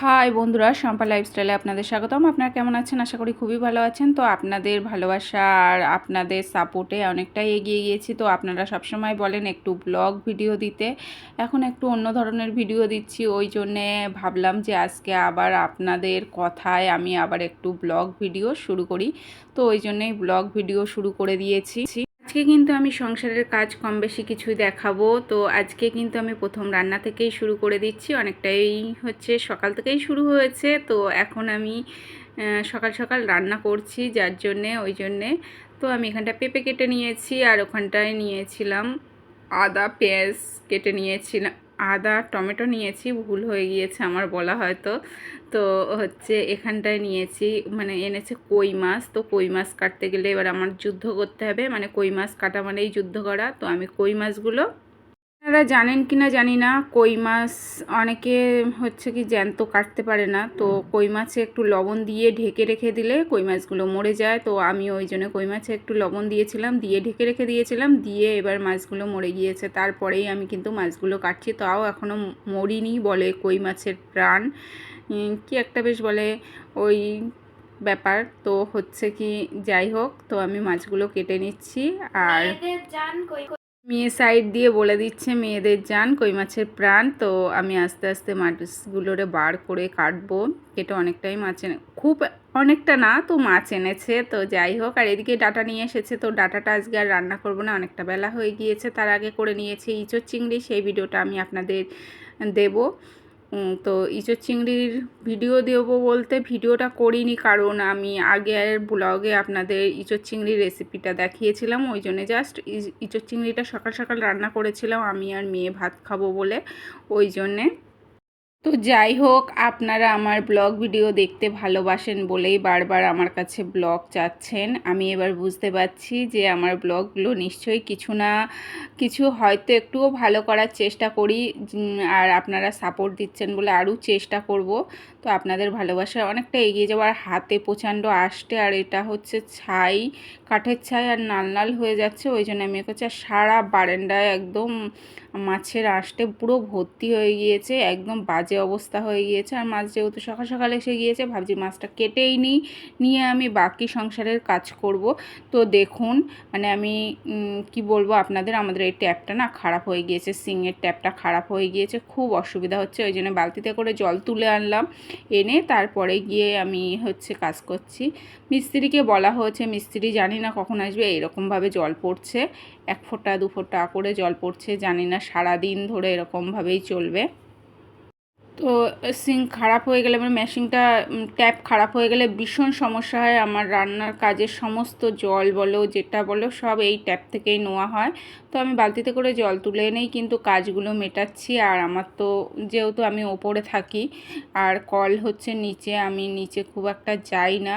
High বন্ধুরা, শম্পা লাইফস্টাইলে আপনাদের স্বাগতম। আপনারা কেমন আছেন? আশা করি খুবই ভালো আছেন। তো আপনাদের ভালোবাসা আর আপনাদের সাপোর্টে অনেকটাই এগিয়ে গিয়েছি। তো আপনারা সবসময় বলেন একটু ব্লগ ভিডিও দিতে। এখন একটু অন্য ধরনের ভিডিও দিচ্ছি। ওই জন্যে ভাবলাম যে আজকে আবার আপনাদের কথায় আমি আবার একটু ব্লগ ভিডিও শুরু করি। তো ওই জন্যেই ব্লগ ভিডিও শুরু করে দিয়েছি। আজকে কিন্তু আমি সংসারের কাজ কম বেশি কিছু দেখাবো। তো আজকে কিন্তু আমি প্রথম রান্না থেকেই শুরু করে দিচ্ছি। অনেকটাই হচ্ছে সকাল থেকেই শুরু হয়েছে। তো এখন আমি সকাল সকাল রান্না করছি যার জন্যে, ওই জন্যে। তো আমি এখানটা পেঁপে কেটে নিয়েছি আর ওখানটায় নিয়েছিলাম আদা, পেঁয়াজ কেটে নিয়েছিলাম। আদা, টমেটো নিয়েছি, ভুল হয়ে গিয়েছে আমার বলা হয়তো। তো হচ্ছে এখানটায় নিয়েছি মানে এনেছে কই মাছ। তো কই মাছ কাটতে গেলে এবার আমার যুদ্ধ করতে হবে। মানে কই মাছ কাটা মানেই যুদ্ধ করা। তো আমি কই মাছগুলো আপনারা জানেন কি না জানি না, কই মাছ অনেকে হচ্ছে কি জ্যান্ত কাটতে পারে না, তো কই মাছে একটু লবণ দিয়ে ঢেকে রেখে দিলে কই মাছগুলো মরে যায়, তো আমি ওই জন্য কই মাছে একটু লবণ দিয়েছিলাম, দিয়ে ঢেকে রেখে দিয়েছিলাম, দিয়ে এবার মাছগুলো মরে গিয়েছে। তারপরেই আমি কিন্তু মাছগুলো কাটছি, তাও এখনও মরিনি বলে কই মাছের প্রাণ। কি একটা বেশ বলে ওই ব্যাপার, তো হচ্ছে কি যাই হোক, তো আমি মাছগুলো কেটে নিচ্ছি, আর মেয়ে সাইড দিয়ে বলে দিচ্ছে, মেয়েদের যান, কই মাছের প্রাণ। তো আমি আস্তে আস্তে মাছগুলোরে বার করে কাটবো। কেটে অনেকটাই মাছ এনে, খুব অনেকটা না, তো মাছ এনেছে। তো যাই হোক, আর এদিকে ডাটা নিয়ে এসেছে। তো ডাটাটা আজকে আর রান্না করব না, অনেকটা বেলা হয়ে গিয়েছে। তার আগে করে নিয়েছে ইঁচড় চিংড়ি, সেই ভিডিওটা আমি আপনাদের দেবো। তো ইঁচড় চিংড়ির ভিডিও দেবো বলতে ভিডিওটা করিনি, কারণ আমি আগের ব্লগে আপনাদের ইঁচড় চিংড়ির রেসিপিটা দেখিয়েছিলাম, ওই জন্যে জাস্ট ইঁচড় চিংড়িটা সকাল সকাল রান্না করেছিলাম, আমি আর মেয়ে ভাত খাব বলে, ওই জন্যে তো যাই হোক, আপনারা আমার ব্লগ ভিডিও দেখতে ভালোবাসেন বলেই বারবার আমার কাছে ব্লগ চাচ্ছেন। আমি এবার বুঝতে পারছি যে আমার ব্লগগুলো নিশ্চয়ই কিছু না কিছু হয়তো একটুও ভালো করার চেষ্টা করি আর আপনারা সাপোর্ট দিচ্ছেন বলে আরও চেষ্টা করব। তো আপনাদের ভালোবাসা অনেকটা এগিয়ে যাওয়ার হাতে প্রচণ্ড আসতে আর এটা হচ্ছে ছাই, কাঠের ছাই আর নাল নাল হয়ে যাচ্ছে। ওই জন্য আমি হচ্ছে সারা বারান্দায় একদম মাছের আঁশটে পুরো ভর্তি হয়ে গিয়েছে, একদম বাজে অবস্থা হয়ে গিয়েছে। আর মাছ যেহেতু সকাল সকাল এসে গিয়েছে, ভাবছি মাছটা কেটেই নিই, নিয়ে আমি বাকি সংসারের কাজ করব। তো দেখুন মানে আমি কি বলব আপনাদের, আমাদের এই ট্যাপটা না খারাপ হয়ে গিয়েছে সিংয়ের ট্যাপটা খারাপ হয়ে গিয়েছে, খুব অসুবিধা হচ্ছে। ওই জন্য বালতিতে করে জল তুলে আনলাম। এনে তারপরে গিয়ে আমি হচ্ছে কাজ করছি। মিস্ত্রিকে বলা হয়েছে, মিস্ত্রি জানি না কখন আসবে, এরকমভাবে জল পড়ছে। এক ফোঁটা, দু ফোঁটা করে জল পড়ছে, জানি না সারাদিন ধরে এরকমভাবেই চলবে। তো সিঙ্ক খারাপ হয়ে গেলে মানে মেশিনটা ট্যাপ খারাপ হয়ে গেলে ভীষণ সমস্যা হয়। আমার রান্নার কাজের সমস্ত জল বলো, যেটা বলো, সব এই ট্যাপ থেকেই নেওয়া হয়। তো আমি বালতিতে করে জল তুলে এনেই কিন্তু কাজগুলো মেটাচ্ছি। আর আমার তো, যেহেতু আমি ওপরে থাকি, আর কল হচ্ছে নিচে, আমি নিচে খুব একটা যাই না।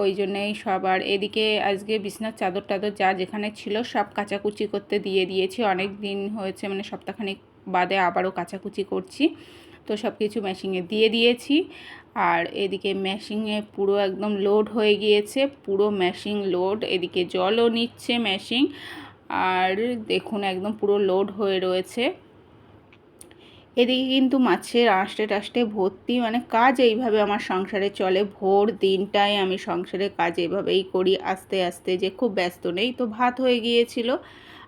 ওই জন্যেই সব, আর এদিকে আজকে বিছনার চাদর টাদর যা যেখানে ছিল সব কাচাকুচি করতে দিয়ে দিয়েছি। অনেক দিন হয়েছে মানে সপ্তাহখানেক বাদে আবারও কাচাকুচি করছি। তো সব কিছু মেশিনে দিয়ে দিয়েছি। আর এদিকে মেশিনে পুরো একদম লোড হয়ে গিয়েছে, পুরো মেশিন লোড এদিকে জলও নিচ্ছে মেশিন আর দেখুন একদম পুরো লোড হয়ে রয়েছে। এদিকে কিন্তু মাছের আঁশটে টাশটে ভর্তি মানে কাজ এইভাবে আমার সংসারে চলে। ভোর দিনটায় আমি সংসারে কাজ এভাবেই করি, আস্তে আস্তে যে খুব ব্যস্ত নেই, তো ভাত হয়ে গিয়েছিল।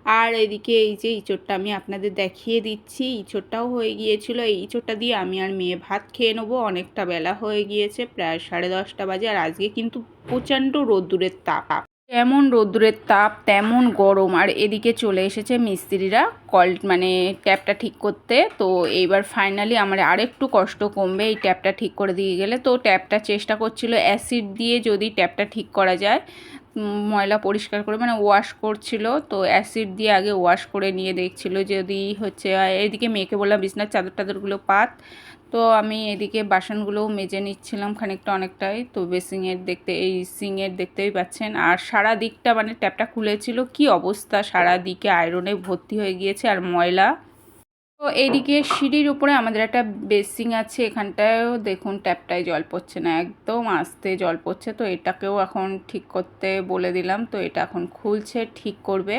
আর এদিকে এই যে ইঁচড়টা আমি আপনাদের দেখিয়ে দিচ্ছি, ইঁচড়টাও হয়ে গিয়েছিল। এই ইঁচড়টা দিয়ে আমি আর মেয়ে ভাত খেয়ে নেব। অনেকটা বেলা হয়ে গিয়েছে, প্রায় সাড়ে দশটা বাজে। আর আজকে কিন্তু প্রচণ্ড রোদ্দুরের তাপ। যেমন রোদ্দুরের তাপ, তেমন গরম। আর এদিকে চলে এসেছে মিস্ত্রিরা কল মানে ট্যাপটা ঠিক করতে। তো এইবার ফাইনালি আমার আরেকটু কষ্ট কমবে এই ট্যাপটা ঠিক করে দিয়ে গেলে। তো ট্যাপটা চেষ্টা করছিল অ্যাসিড দিয়ে যদি ট্যাপটা ঠিক করা যায়। ময়লা পরিষ্কার করে মানে ওয়াশ করছিল, তো অ্যাসিড দিয়ে আগে ওয়াশ করে নিয়ে দেখছিল যদি হচ্ছে এদিকে মেয়েকে বললাম, বিছনার চাদর টাদরগুলো পাত। তো আমি এদিকে বাসনগুলোও মেজে নিচ্ছিলাম খানিকটা অনেকটাই, তো বেসিংয়ের দেখতে, এই সিংয়ের দেখতেই পাচ্ছেন। আর সারা দিকটা মানে ট্যাপটা খুলেছিল, কি অবস্থা? সারা দিকে আয়রনে ভর্তি হয়ে গিয়েছে, আর ময়লা তো এইদিকে সিঁড়ির উপরে আমাদের একটা বেসিং আছে, এখানটায়ও দেখুন ট্যাপটায় জল পড়ছে না, একদম আস্তে জল পড়ছে। তো এটাকেও এখন ঠিক করতে বলে দিলাম, তো এটা এখন খুলছে, ঠিক করবে।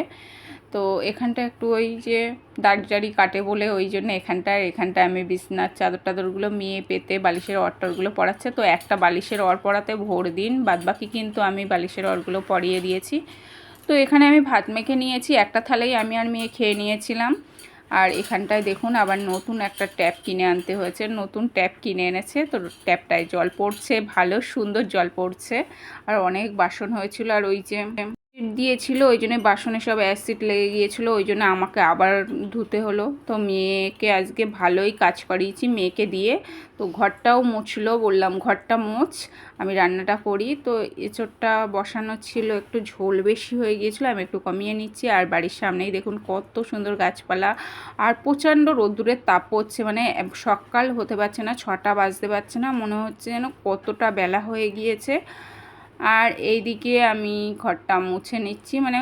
তো এখানটা একটু ওই যে দাড়ি টাড়ি কাটে বলে ওই জন্য এখানটায় এখানটায় আমি বিছনার চাদর টাদরগুলো মেয়ে পেতে বালিশের অর টরগুলো পরাচ্ছে। তো একটা বালিশের অর পড়াতে ভোর দিন, বাদবাকি কিন্তু আমি বালিশের অরগুলো পরিয়ে দিয়েছি। তো এখানে আমি ভাত মেখে নিয়েছি, একটা থালেই আমি আর মেয়ে খেয়ে নিয়েছিলাম। আর এখানটায় দেখুন আবার নতুন একটা ট্যাপ কিনে আনতে হয়েছে। নতুন ট্যাপ কিনে এনেছে, তো ট্যাপটায় জল পড়ছে, ভালো সুন্দর জল পড়ছে। আর অনেক বাসন হয়েছিল আর ওই যে দিয়েছিল, ওই জন্য বাসনে সব অ্যাসিড লেগে গিয়েছিল, ওই জন্য আমাকে আবার ধুতে হলো। তো মেয়েকে আজকে ভালোই কাজ করিয়েছি, মেয়েকে দিয়ে। তো ঘরটাও মুছলো, বললাম ঘরটা মুছ, আমি রান্নাটা করি। তো এঁচোড়টা বসানো ছিল, একটু ঝোল বেশি হয়ে গিয়েছিল, আমি একটু কমিয়ে নিচ্ছি। আর বাড়ির সামনেই দেখুন কত সুন্দর গাছপালা। আর প্রচণ্ড রোদ্দুরের তাপ পড়ছে মানে সকাল হতে পারছে না, ছটা বাজতে পারছে না, মনে হচ্ছে যেন কতটা বেলা হয়ে গিয়েছে। আর এইদিকে আমি ঘরটা মুছে নিচ্ছি। মানে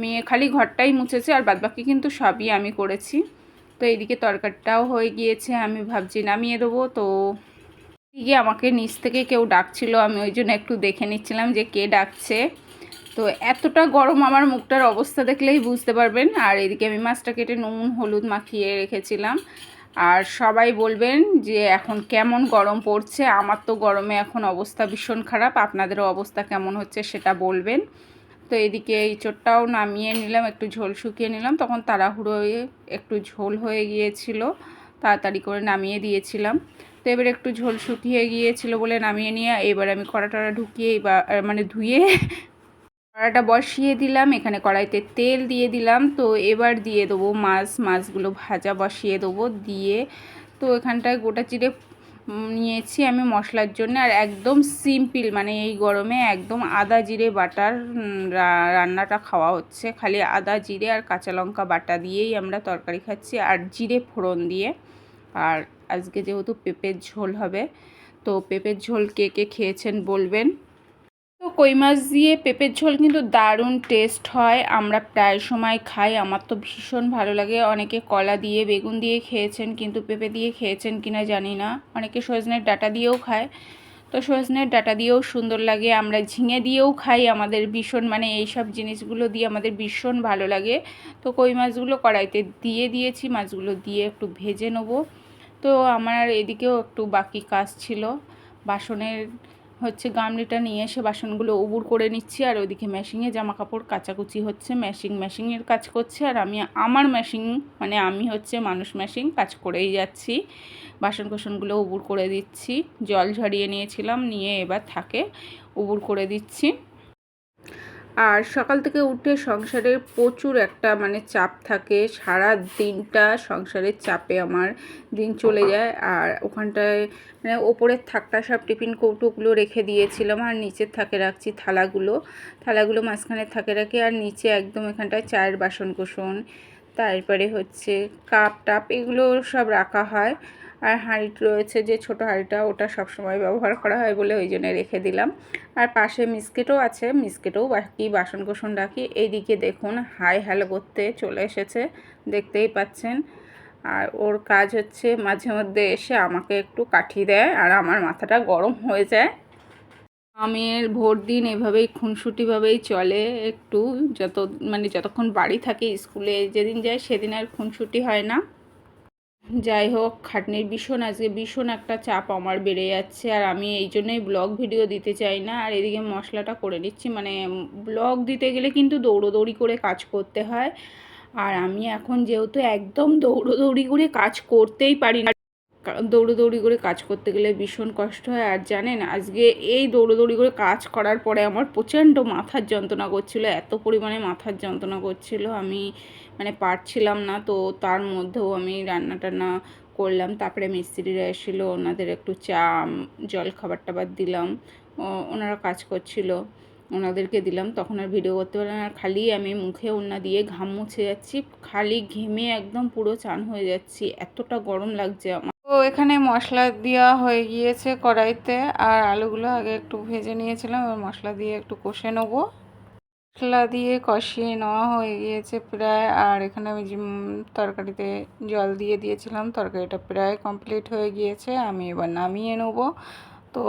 মেয়ে খালি ঘরটাই মুছেছে আর বাদবাকি কিন্তু সবই আমি করেছি। তো এইদিকে তরকারিটাও হয়ে গিয়েছে, আমি ভাবছি নামিয়ে দেবো। তো এদিকে আমাকে নিচ থেকে কেউ ডাকছিল, আমি ওই জন্য একটু দেখে নিচ্ছিলাম যে কে ডাকছে। তো এতটা গরম আমার মুখটার অবস্থা দেখলেই বুঝতে পারবেন। আর এদিকে আমি মাছটা কেটে নুন, হলুদ মাখিয়ে রেখেছিলাম। আর সবাই বলবেন যে এখন কেমন গরম পড়ছে। আমার তো গরমে এখন অবস্থা ভীষণ খারাপ। আপনাদেরও অবস্থা কেমন হচ্ছে সেটা বলবেন। তো এদিকে এই চোটটাও নামিয়ে নিলাম, একটু ঝোল শুকিয়ে নিলাম। তখন তাড়াহুড়ো একটু ঝোল হয়ে গিয়েছিল, তাড়াতাড়ি করে নামিয়ে দিয়েছিলাম। তো এবার একটু ঝোল শুকিয়ে গিয়েছিল বলে নামিয়ে নিয়ে এবার আমি কড়াটা ঢুকিয়ে এবার মানে ধুয়ে কড়াটা বসিয়ে দিলাম, এখানে কড়াইতে তেল দিয়ে দিলাম। তো এবার দিয়ে দেবো মাছ, মাছগুলো ভাজা বসিয়ে দেবো দিয়ে। তো এখানটায় গোটা চিড়ে নিয়েছি আমি মশলার জন্য। আর একদম সিম্পল মানে এই গরমে একদম আদা জিরে বাটার রান্নাটা খাওয়া হচ্ছে। খালি আদা জিরে আর কাঁচা লঙ্কা বাটা দিয়েই আমরা তরকারি খাচ্ছি, আর জিরে ফোড়ন দিয়ে। আর আজকে যেহেতু পেঁপের ঝোল হবে, তো পেঁপের ঝোল কে কে খেয়েছেন বলবেন? কই মাছ দিয়ে পেঁপের ঝোল কিন্তু দারুণ টেস্ট হয়। আমরা প্রায় সময় খাই। আমার তো ভীষণ ভালো লাগে। অনেকে কলা দিয়ে, বেগুন দিয়ে খেয়েছেন কিন্তু পেঁপে দিয়ে খেয়েছেন কিনা জানি না। অনেকে সজনের ডাটা দিয়েও খায়। তো সজনের ডাটা দিয়েও সুন্দর লাগে। আমরা ঝিঙে দিয়েও খাই। আমাদের ভীষণ মানে এই সব জিনিসগুলো দিয়ে আমাদের ভীষণ ভালো লাগে। তো কই মাছগুলো কড়াইতে দিয়ে দিয়েছি। মাছগুলো দিয়ে একটু ভেজে নেব। তো আমার এদিকেও একটু বাকি কাজ ছিল। বাসনের হচ্ছে গামলিটা নিয়ে এসে বাসনগুলো উবুর করে নিচ্ছি, আর ওইদিকে মেশিনে জামা কাপড় কাচাকুচি হচ্ছে মেশিন মেশিনের কাজ করছে, আর আমি, আমার মেশিন মানে আমি হচ্ছে মানুষ মেশিন কাজ করেই যাচ্ছি। বাসন কোসনগুলো উবুর করে দিচ্ছি, জল ঝরিয়ে নিয়েছিলাম, নিয়ে এবার থাকে উবুর করে দিচ্ছি। আর সকাল থেকে উঠে সংসারের প্রচুর একটা মানে চাপ থাকে। সারা দিনটা সংসারের চাপে আমার। দিন চলে যায় আর ওখানটায় মানে ওপরের থাকটা সব টিফিন কৌটোগুলো রেখে দিয়েছিলাম আর নিচের থাকে রাখছি থালাগুলো। থালাগুলো মাঝখানে থাকে রাখি আর নিচে একদম এখানটায় চায়ের বাসন কোসন তারপরে হচ্ছে কাপ টাপ এগুলো সব রাখা হয়। আর হাঁড়ি রয়েছে যে ছোট হাঁড়িটা, ওটা সবসময় ব্যবহার করা হয় বলে ওই জন্য রেখে দিলাম। আর পাশে মিসকেটও আছে মিসকেটও বাকি বাসন কোসন রাখি। এইদিকে দেখুন, হাই হ্যালো করতে চলে এসেছে, দেখতেই পাচ্ছেন। আর ওর কাজ হচ্ছে মাঝে মধ্যে এসে আমাকে একটু কাঠি দেয়, আর আমার মাথাটা গরম হয়ে যায়। আমের ভোর দিন এভাবেই খুনসুটিভাবেই চলে একটু, যত মানে যতক্ষণ বাড়ি থাকে, স্কুলে যেদিন যায় সেদিন আর খুনসুটি হয় না। যাই হোক, খাটনির ভীষণ আজকে ভীষণ একটা চাপ আমার বেড়ে যাচ্ছে আর আমি এই জন্যই ব্লগ ভিডিও দিতে চাই না। আর এদিকে মশলাটা করে নিচ্ছি মানে ব্লগ দিতে গেলে কিন্তু দৌড়োদৌড়ি করে কাজ করতে হয়। আর আমি এখন যেহেতু একদম দৌড়োদৌড়ি করে কাজ করতেই পারি না। দৌড়োদৌড়ি করে কাজ করতে গেলে ভীষণ কষ্ট হয়। আর জানেন, আজকে এই দৌড়োদৌড়ি করে কাজ করার পরে আমার প্রচণ্ড মাথার যন্ত্রণা করছিল, এত পরিমাণে মাথার যন্ত্রণা করছিল। আমি মানে পারছিলাম না, তো তার মধ্যেও আমি রান্না টান্না করলাম। তারপরে মিস্ত্রিরা এসেছিল, ওনাদের একটু চা জল খাবার টাবার দিলাম ওনারা কাজ করছিল, ওনাদেরকে দিলাম। তখন আর ভিডিও করতে পারলাম আর খালি আমি মুখে ওনা দিয়ে ঘাম মুছে যাচ্ছি, খালি ঘেমে একদম পুরো চান হয়ে যাচ্ছি। এতটা গরম লাগছে আমার। তো এখানে মশলা দেওয়া হয়ে গিয়েছে কড়াইতে, আর আলুগুলো আগে একটু ভেজে নিয়েছিলাম, এবার মশলা দিয়ে একটু কষে নেব। মশলা দিয়ে কষিয়ে নেওয়া হয়ে গিয়েছে প্রায়, আর এখানে আমি তরকারিতে জল দিয়ে দিয়েছিলাম, তরকারিটা প্রায় কমপ্লিট হয়ে গিয়েছে, আমি এবার নামিয়ে নেব। তো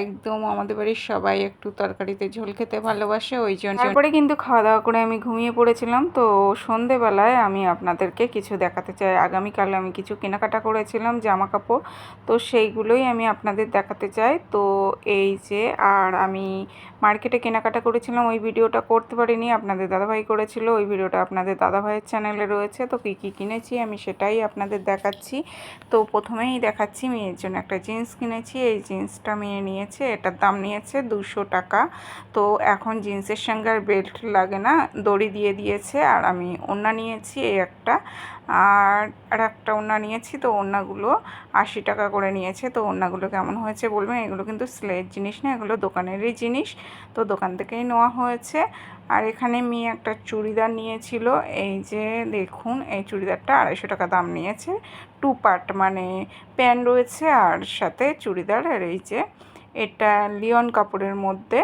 একদম আমাদের বাড়ির সবাই একটু তরকারিতে ঝোল খেতে ভালোবাসে ওই জন্য তারপরে কিন্তু খাওয়া দাওয়া করে আমি ঘুমিয়ে পড়েছিলাম তো সন্ধেবেলায় আমি আপনাদেরকে কিছু দেখাতে চাই। আগামীকাল আমি কিছু কেনাকাটা করেছিলাম জামা কাপড় তো সেইগুলোই আমি আপনাদের দেখাতে চাই। তো এই যে আর আমি মার্কেটে কেনাকাটা করেছিলাম ওই ভিডিওটা করতে পারিনি আপনাদের দাদাভাই করেছিল ওই ভিডিওটা আপনাদের দাদাভাইয়ের চ্যানেলে রয়েছে তো কী কী কিনেছি আমি সেটাই আপনাদের দেখাচ্ছি। তো প্রথমেই দেখাচ্ছি মেয়ের জন্য একটা জিন্স কিনেছি এই জিন্সটা মেয়ে নিয়েছে, এটার দাম নিয়েছে দুশো টাকা। তো এখন জিন্সের সঙ্গে আর বেল্ট লাগে না, দড়ি দিয়ে দিয়েছে আর আমি ওড়না নিয়েছি, এই একটা। আর আর একটা ওড়না নিয়েছি, তো ওড়নাগুলো আশি টাকা করে নিয়েছে। তো ওড়নাগুলো কেমন হয়েছে বলবেন? এগুলো কিন্তু স্লের জিনিস না, এগুলো দোকানেরই জিনিস। তো দোকান থেকেই নেওয়া হয়েছে। আর এখানে মেয়ে একটা চুড়িদার নিয়েছিল। এই যে দেখুন, এই চুড়িদারটা আড়াইশো টাকা দাম নিয়েছে। টু পার্ট মানে প্যান্ট রয়েছে আর সাথে চুড়িদার। আর এই যে এটা লিওন কাপড়ের মধ্যে।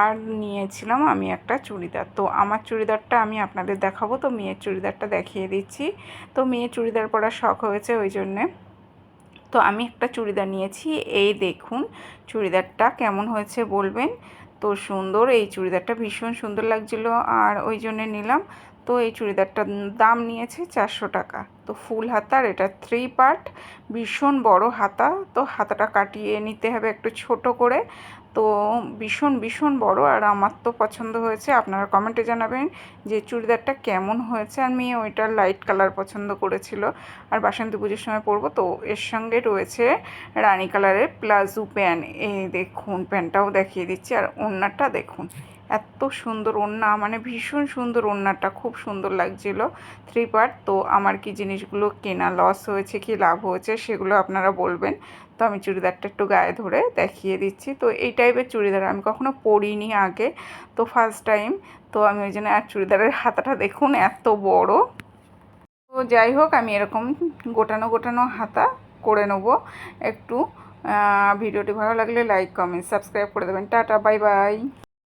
আর নিয়েছিলাম আমি একটা চুড়িদার। তো আমার চুড়িদারটা আমি আপনাদের দেখাবো, তো মেয়ের চুড়িদারটা দেখিয়ে দিচ্ছি। তো মেয়ের চুড়িদার পরার শখ হয়েছে ওই জন্যে। তো আমি একটা চুড়িদার নিয়েছি, এই দেখুন চুড়িদারটা কেমন হয়েছে বলবেন? তো সুন্দর, এই চুড়িদারটা ভীষণ সুন্দর লাগছিল আর ওই জন্যে নিলাম। তো এই চুড়িদারটার দাম নিয়েছে চারশো টাকা। তো ফুল হাতার এটা থ্রি পার্ট, ভীষণ বড় হাতা। তো হাতাটা কাটিয়ে নিতে হবে একটু ছোট করে। তো ভীষণ ভীষণ বড় আর আমার তো পছন্দ হয়েছে। আপনারা কমেন্টে জানাবেন যে চুড়িদারটা কেমন হয়েছে। আর মেয়ে ওইটা লাইট কালার পছন্দ করেছিল। আর বাসন্তী পুজোর সময় পরবো তো এর সঙ্গে রয়েছে রানী কালারের প্লাজো প্যান্ট। এই দেখুন, প্যান্টটাও দেখিয়ে দিচ্ছি। আর ওনারটা দেখুন। এত সুন্দর ওড়না মানে ভীষণ সুন্দর ওড়নাটা, খুব সুন্দর লাগছিল। থ্রি পার্ট তো আমার কি জিনিসগুলো কেনা লস হয়েছে, কি লাভ হয়েছে, সেগুলো আপনারা বলবেন। তো আমি চুড়িদারটা একটু গায়ে ধরে দেখিয়ে দিচ্ছি। তো এই টাইপের চুড়িদার আমি কখনো পরিনি আগে। তো ফার্স্ট টাইম তো আমি ওই জন্য আর চুড়িদারের হাতাটা দেখুন, এত বড়। তো যাই হোক, আমি এরকম গোটানো গোটানো হাতা করে নেব একটু। ভিডিওটি ভালো লাগলে লাইক কমেন্ট সাবস্ক্রাইব করে দেবেন। Tata bye bye